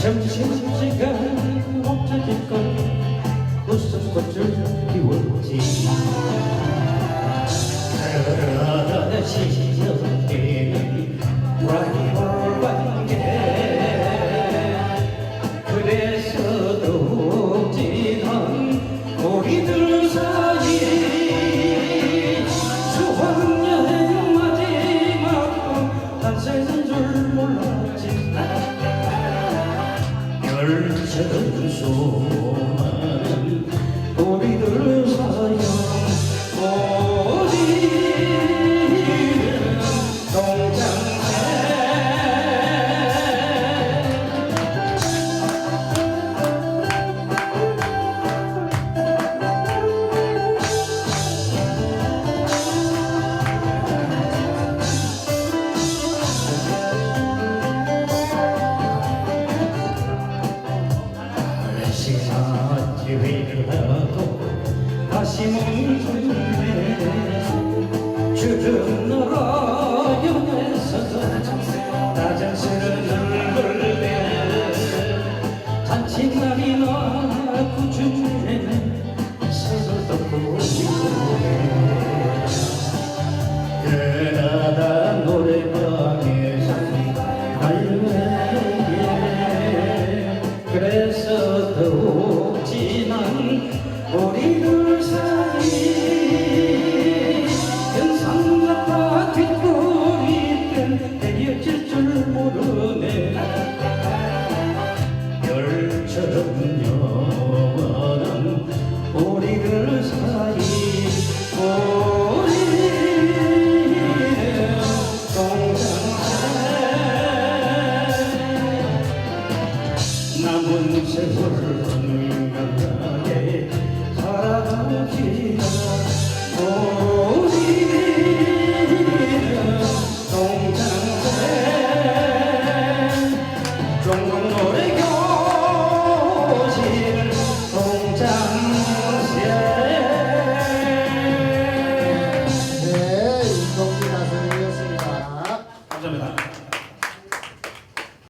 점심시간 옥자질것 웃음꽃을 피웠지 별처럼 수많은 우리들 기회를 하고 다시 멈췄네. 주름 너라 영에서 다정스런 얼굴에 잔칫날이 나 구중에 서서 그나다 노래방에서 갈매게 그래서 더욱 우리들 사이 연상 같아 뒷골이 땐 헤어질 줄 모르네. 별처럼 영원한 우리들 사이 우리는 동장해 남은 세월